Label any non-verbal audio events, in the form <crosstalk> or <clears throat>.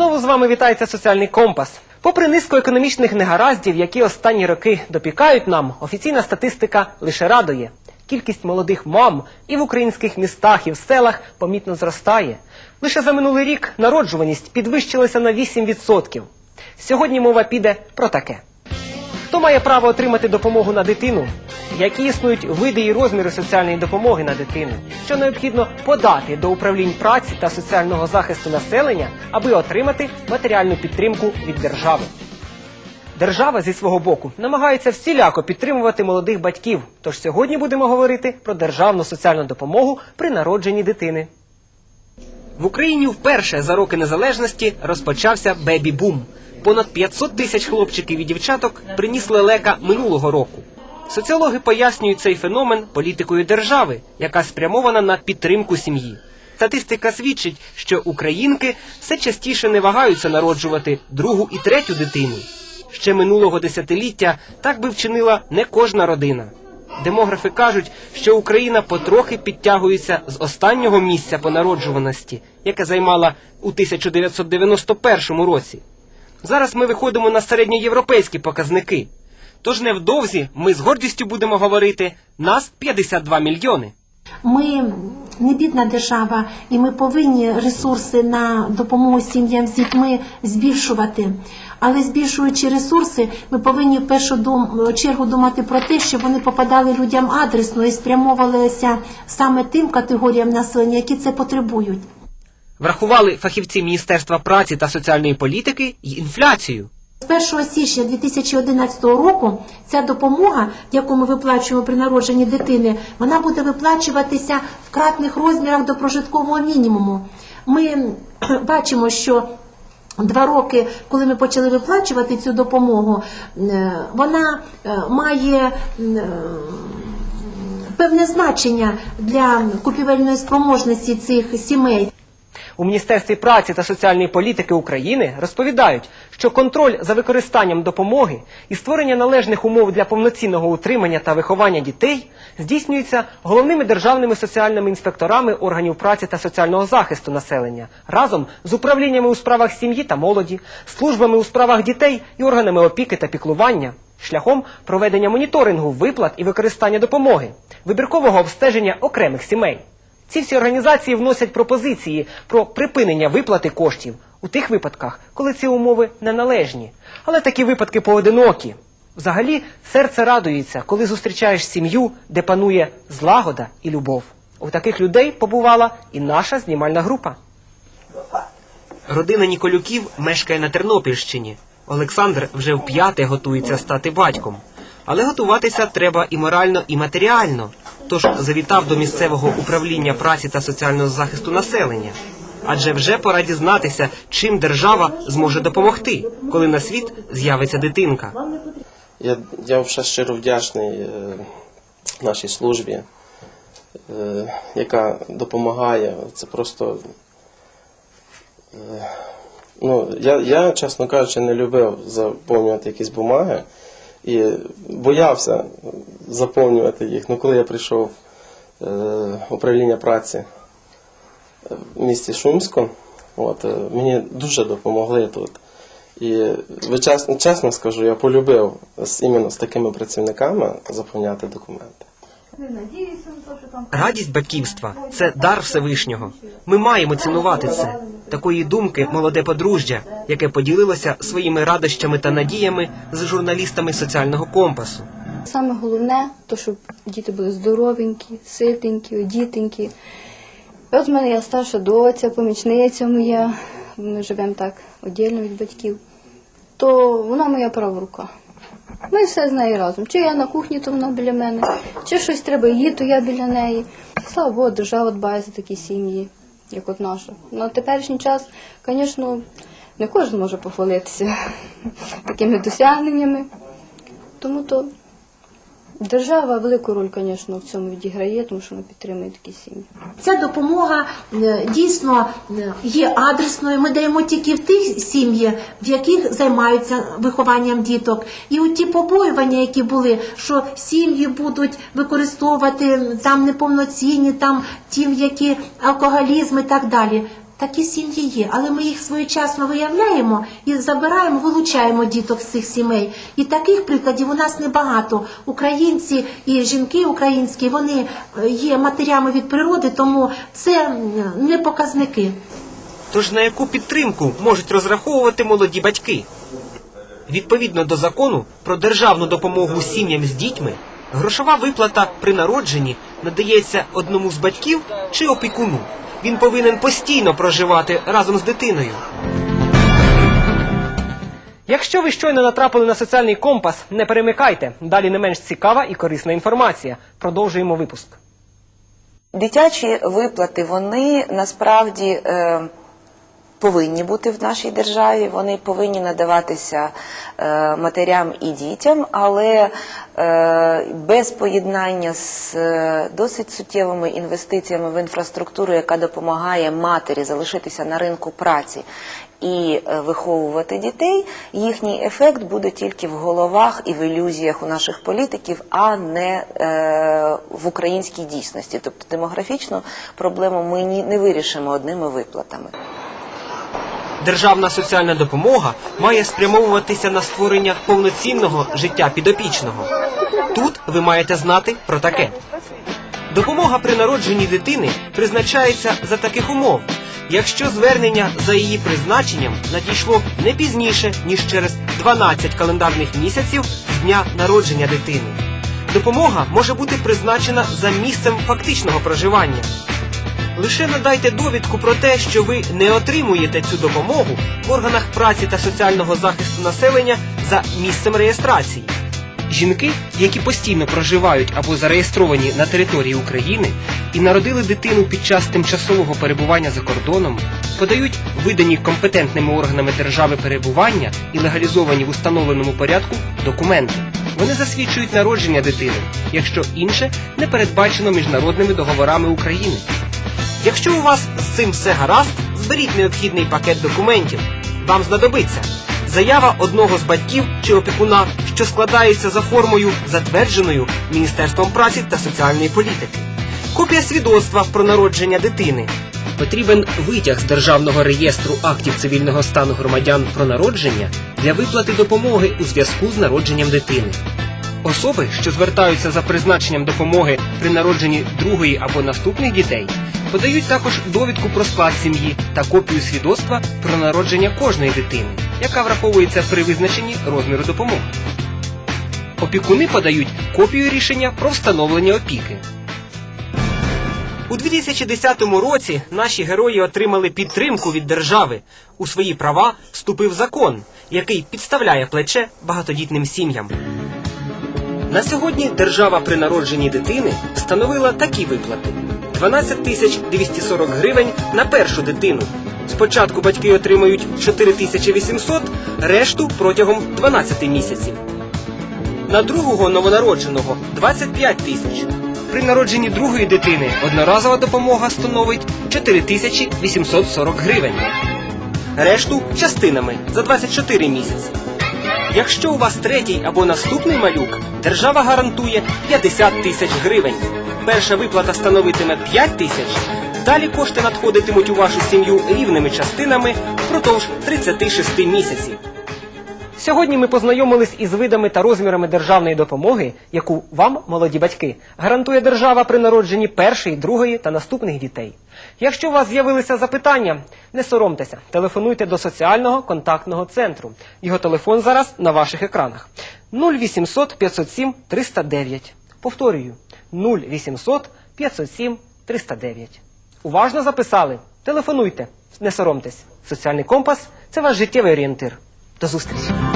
Знову з вами вітається соціальний компас. Попри низку економічних негараздів, які останні роки допікають нам, офіційна статистика лише радує. Кількість молодих мам і в українських містах, і в селах помітно зростає. Лише за минулий рік народжуваність підвищилася на 8%. Сьогодні мова піде про таке. Має право отримати допомогу на дитину? Які існують види і розміри соціальної допомоги на дитину? Що необхідно подати до управлінь праці та соціального захисту населення, аби отримати матеріальну підтримку від держави? Держава зі свого боку намагається всіляко підтримувати молодих батьків. Тож сьогодні будемо говорити про державну соціальну допомогу при народженні дитини. В Україні вперше за роки незалежності розпочався бебі-бум. Понад 500 тисяч хлопчиків і дівчаток приніс лелека минулого року. Соціологи пояснюють цей феномен політикою держави, яка спрямована на підтримку сім'ї. Статистика свідчить, що українки все частіше не вагаються народжувати другу і третю дитину. Ще минулого десятиліття так би вчинила не кожна родина. Демографи кажуть, що Україна потрохи підтягується з останнього місця по народжуваності, яке займала у 1991 році. Зараз ми виходимо на середньоєвропейські показники. Тож невдовзі ми з гордістю будемо говорити нас 52 мільйони. Ми не бідна держава, і ми повинні ресурси на допомогу сім'ям з дітьми збільшувати. Але збільшуючи ресурси, ми повинні в першу чергу думати про те, щоб вони попадали людям адресно і спрямовувалися саме тим категоріям населення, які це потребують. Врахували фахівці Міністерства праці та соціальної політики й інфляцію. З 1 січня 2011 року ця допомога, яку ми виплачуємо при народженні дитини, вона буде виплачуватися в кратних розмірах до прожиткового мінімуму. Ми <clears throat> бачимо, що Два роки, коли ми почали виплачувати цю допомогу, е, вона е, має е, певне значення для купівельної спроможності цих сімей. У Міністерстві праці та соціальної політики України розповідають, що контроль за використанням допомоги і створення належних умов для повноцінного утримання та виховання дітей здійснюється головними державними соціальними інспекторами органів праці та соціального захисту населення разом з управліннями у справах сім'ї та молоді, службами у справах дітей і органами опіки та піклування. Шляхом проведення моніторингу виплат і використання допомоги, вибіркового обстеження окремих сімей. Ці всі організації вносять пропозиції про припинення виплати коштів у тих випадках, коли ці умови неналежні. Але такі випадки поодинокі. Взагалі, серце радується, коли зустрічаєш сім'ю, де панує злагода і любов. У таких людей побувала і наша знімальна група. Родина Ніколюків мешкає на Тернопільщині. Олександр вже вп'яте готується стати батьком. Але готуватися треба і морально, і матеріально. Тож завітав до місцевого управління праці та соціального захисту населення. Адже вже пора дізнатися, чим держава зможе допомогти, коли на світ з'явиться дитинка. Я, я вже щиро вдячний е, нашій службі, е, яка допомагає. Це просто. Е, ну, я, я, чесно кажучи, не любив заповнювати якісь бумаги і боявся заповнювати їх. Ну, коли я прийшов е, в управління праці в місті Шумську, от, е, мені дуже допомогли тут. І чесно, чесно скажу, я полюбив з, іменно з такими працівниками заповняти документи. Радість батьківства це дар Всевишнього. Ми маємо цінувати це. Такої думки молоде подружжя, яке поділилося своїми радощами та надіями з журналістами соціального компасу. Саме головне, то щоб діти були здоровенькі, ситенькі, одітенькі. От в мене є старша доця, помічниця моя, ми живемо так віддільно від батьків, то вона моя права рука. Ми все з нею разом. Чи я на кухні, то вона біля мене, чи щось треба їй, то я біля неї. Слава Богу, держава дбає за такі сім'ї, як от наша. На теперішній час, звісно, не кожен може похвалитися <laughs> такими досягненнями. Тому то держава велику роль, звісно, в цьому відіграє, тому що вона підтримує такі сім'ї. Ця допомога е, дійсно е, є адресною. Ми даємо тільки в тих сім'ях, в яких займаються вихованням діток. І у ті побоювання, які були, що сім'ї будуть використовувати там неповноцінні, там ті, які алкоголізм і так далі. Такі сім'ї є, але ми їх своєчасно виявляємо і забираємо, вилучаємо діток з цих сімей. І таких прикладів у нас небагато. Українці і жінки українські вони е, є матерями від природи, тому це не показники. Тож на яку підтримку можуть розраховувати молоді батьки? Відповідно до закону про державну допомогу сім'ям з дітьми, грошова виплата при народженні надається одному з батьків чи опікуну. Він повинен постійно проживати разом з дитиною. Якщо ви щойно натрапили на соціальний компас, не перемикайте. Далі не менш цікава і корисна інформація. Продовжуємо випуск. Дитячі виплати вони насправді е, повинні бути в нашій державі. Вони повинні надаватися е, матерям і дітям, але е, без поєднання з е, досить суттєвими інвестиціями в інфраструктуру, яка допомагає матері залишитися на ринку праці. І виховувати дітей, їхній ефект буде тільки в головах і в ілюзіях у наших політиків, а не в українській дійсності. Тобто демографічну проблему ми не вирішимо одними виплатами. Державна соціальна допомога має спрямовуватися на створення повноцінного життя підопічного. Тут ви маєте знати про таке. Допомога при народженні дитини призначається за таких умов, якщо звернення за її призначенням надійшло не пізніше, ніж через 12 календарних місяців з дня народження дитини. Допомога може бути призначена за місцем фактичного проживання. Лише надайте довідку про те, що ви не отримуєте цю допомогу в органах праці та соціального захисту населення за місцем реєстрації. Жінки, які постійно проживають або зареєстровані на території України і народили дитину під час тимчасового перебування за кордоном, подають видані компетентними органами держави перебування і легалізовані в установленому порядку документи. Вони засвідчують народження дитини, якщо інше не передбачено міжнародними договорами України. Якщо у вас з цим все гаразд, зберіть необхідний пакет документів. Вам знадобиться заява одного з батьків чи опікуна, що складається за формою, затвердженою Міністерством праці та соціальної політики, копія свідоцтва про народження дитини. Потрібен витяг з державного реєстру актів цивільного стану громадян про народження для виплати допомоги у зв'язку з народженням дитини. Особи, що звертаються за призначенням допомоги при народженні другої або наступних дітей, подають також довідку про склад сім'ї та копію свідоцтва про народження кожної дитини, яка враховується при визначенні розміру допомоги. Опікуни подають копію рішення про встановлення опіки. У 2010 році наші герої отримали підтримку від держави. У свої права вступив закон, який підставляє плече багатодітним сім'ям. На сьогодні держава при народженні дитини встановила такі виплати: 12 тисяч 240 гривень на першу дитину. Спочатку батьки отримають 4 тисячі 800, решту протягом 12 місяців. На другого новонародженого 25 тисяч. При народженні другої дитини одноразова допомога становить 4 тисячі 840 гривень. Решту частинами за 24 місяці. Якщо у вас третій або наступний малюк, держава гарантує 50 тисяч гривень. Перша виплата становитиме 5 тисяч. Далі кошти надходитимуть у вашу сім'ю рівними частинами впродовж 36 місяців. Сьогодні ми познайомились із видами та розмірами державної допомоги, яку вам, молоді батьки, гарантує держава при народженні першої, другої та наступних дітей. Якщо у вас з'явилися запитання, не соромтеся, телефонуйте до соціального контактного центру. Його телефон зараз на ваших екранах 0800 507 309. Повторюю 0800 507 309. Уважно записали. Телефонуйте, не соромтесь. Соціальний компас це ваш життєвий орієнтир. До зустрічі!